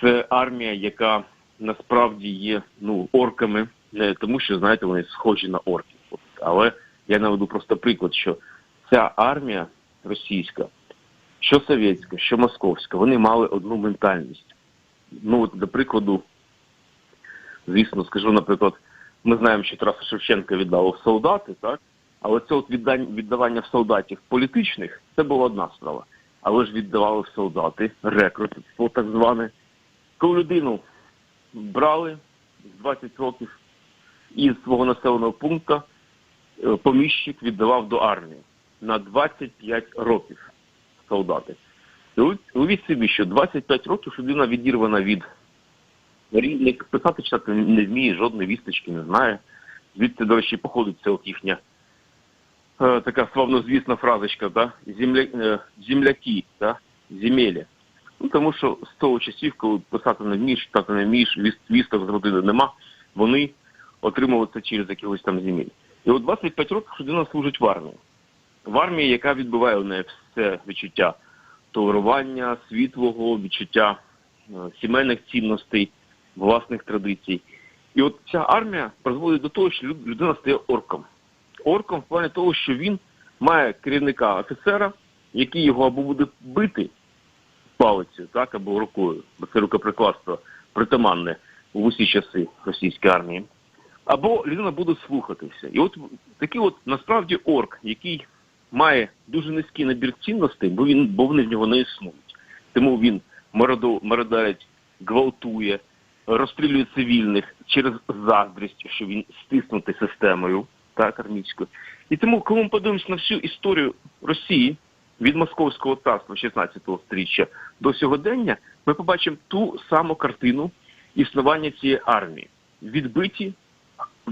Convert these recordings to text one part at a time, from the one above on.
Це армія, яка насправді є ну, орками, не тому що, знаєте, вони схожі на орків. Але я наведу просто приклад, що ця армія російська, що совєтська, що московська, вони мали одну ментальність. Ну, от, до прикладу, звісно, скажу, наприклад, ми знаємо, що Тараса Шевченка віддали в солдати, так? Але це от віддання, віддавання в солдатів політичних, це була одна справа. Але ж віддавали в солдати, рекрутство так зване. Коли людину брали з 20 років із свого населеного пункту, е, поміщик віддавав до армії на 25 років солдати. Уявіть- собі, що 25 років людина відірвана від рідних, писати читати не вміє, жодної вісточки не знає. Звідти, до речі, походить от їхня е, така славнозвісна фразочка, да? Земля, е, земляки, да? земелі. Ну, тому що з того часів, коли писати не вмієш, читати не вмієш, віст, вісток з родини нема, вони отримували це через якихось там земель. І от 25 років людина служить в армії. В армії, яка відбиває у неї все відчуття толерування, світлого, відчуття е, сімейних цінностей, власних традицій. І от ця армія призводить до того, що людина стає орком. Орком в плані того, що він має керівника офіцера, який його або буде бити палицею, так, або рукою, бо це рукоприкладство притаманне в усі часи російської армії, або людина буде слухатися. І от такий от насправді орк, який має дуже низький набір цінностей, бо він бо вони в нього не існують. Тому він мародерить, гвалтує, розстрілює цивільних через заздрість, що він стиснутий системою так, армійською. І тому, коли ми подивимося на всю історію Росії від московського царства 16 сторіччя до сьогодення, ми побачимо ту саму картину існування цієї армії. Відбиті,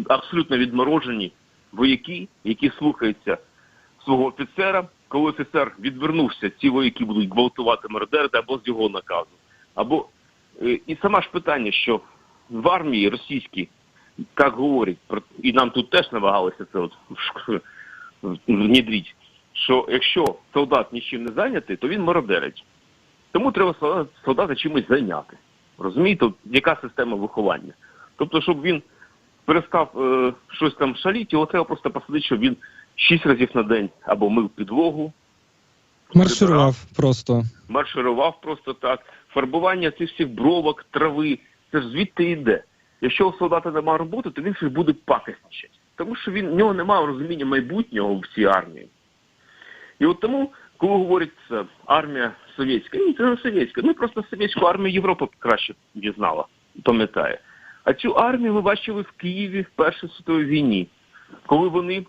абсолютно відморожені вояки, які слухаються свого офіцера. Коли офіцер відвернувся, ці вояки будуть гвалтувати мародерити або з його наказу. Або е, і саме ж питання, що в армії російській, як говорять, і нам тут теж намагалися це от внідріть, що якщо солдат нічим не зайнятий, то він мародерить. Тому треба солдата, чимось зайняти. Розумієте, яка система виховання? Тобто, щоб він перестав е, щось там шаліти, його треба просто посадити, щоб він шість разів на день або мив підлогу, Марширував просто. марширував просто так. Фарбування цих всіх бровок, трави, це ж звідти йде. Якщо у солдата немає роботи, то він щось буде пакосничати. Тому що він, в нього немає розуміння майбутнього в цій армії. І от тому, коли говорять це армія совєтська, ні, це не совєтська. Ну просто совєтську армію Європа краще дізнала, пам'ятає. А цю армію ми бачили в Києві в Першій світовій війні, коли вони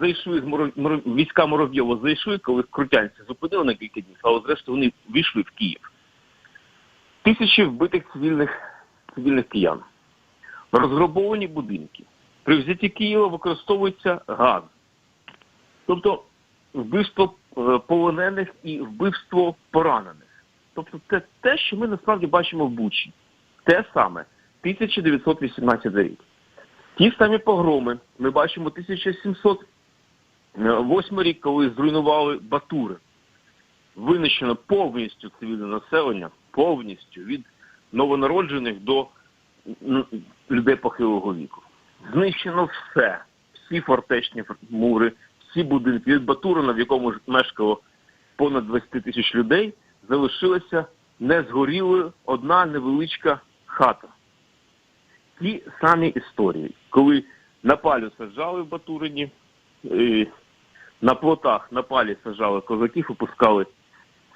зайшли з війська Моров'єва зайшли, коли крутянці зупинили на кілька днів, але зрештою вони війшли в Київ. Тисячі вбитих цивільних, цивільних киян, розграбовані будинки. При взятті Києва використовується газ. Тобто вбивство е, полонених і вбивство поранених. Тобто це те, що ми насправді бачимо в Бучі. Те саме 1918 рік. Ті самі погроми ми бачимо 1708 рік, коли зруйнували Батури. Винищено повністю цивільне населення, повністю від новонароджених до людей похилого віку. Знищено все, всі фортечні фор- мури, всі будинки від Батурина, в якому мешкало понад 20 тисяч людей, залишилася не згорілою одна невеличка хата. Ті самі історії, коли на палю саджали в Батурині, е, на плотах на палі саджали козаків і пускали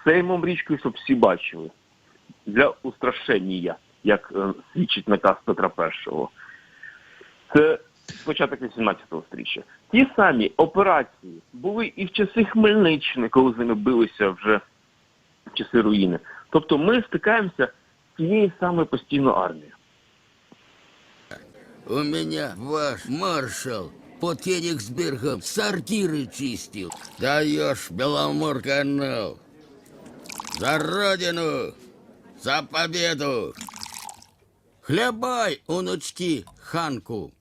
сеймом річкою, щоб всі бачили. Для устрашення, як е, свідчить наказ Петра І. Це початок 18-го стріччя. Ті самі операції були і в часи Хмельниччини, коли з ними билися вже в часи руїни. Тобто ми стикаємося з тією самою постійно армією. У меня ваш маршал под Кенигсбергом сортиры чистил. Даешь, Беломор-канал. За родину! За победу! Хлебай, унучки, ханку!